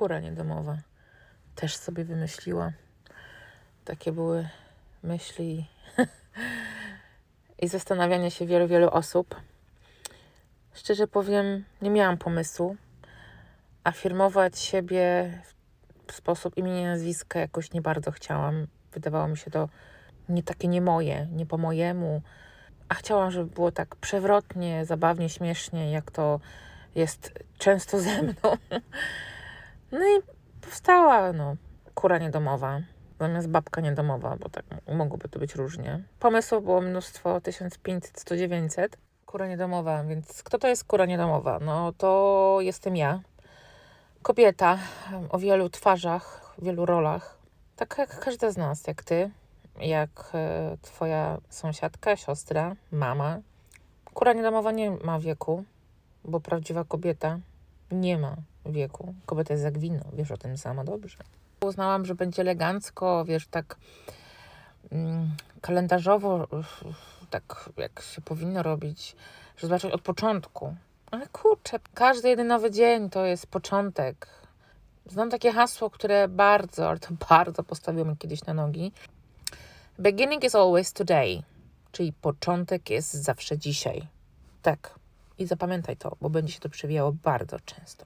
kura niedomowa. Też sobie wymyśliła. Takie były myśli i zastanawianie się wielu, wielu osób. Szczerze powiem, nie miałam pomysłu. Afirmować siebie w sposób imienia i nazwiska jakoś nie bardzo chciałam. Wydawało mi się to nie takie nie moje, nie po mojemu. A chciałam, żeby było tak przewrotnie, zabawnie, śmiesznie, jak to jest często ze mną. No i powstała no, kura niedomowa zamiast babka niedomowa, bo tak mogłoby to być różnie. Pomysłów było mnóstwo, 1500, 100, 900. Kura niedomowa, więc kto to jest kura niedomowa? No to jestem ja. Kobieta o wielu twarzach, wielu rolach. Tak jak każda z nas, jak ty, jak e, twoja sąsiadka, siostra, mama. Kura niedomowa nie ma wieku, bo prawdziwa kobieta nie ma wieku. Kobieta jest jak wino, wiesz o tym sama dobrze. Uznałam, że będzie elegancko, wiesz, tak mm, kalendarzowo, tak jak się powinno robić, że zacząć od początku. Ale kurczę, każdy jeden nowy dzień to jest początek. Znam takie hasło, które bardzo, ale to bardzo postawiło mnie kiedyś na nogi. Beginning is always today, czyli początek jest zawsze dzisiaj. Tak. I zapamiętaj to, bo będzie się to przewijało bardzo często.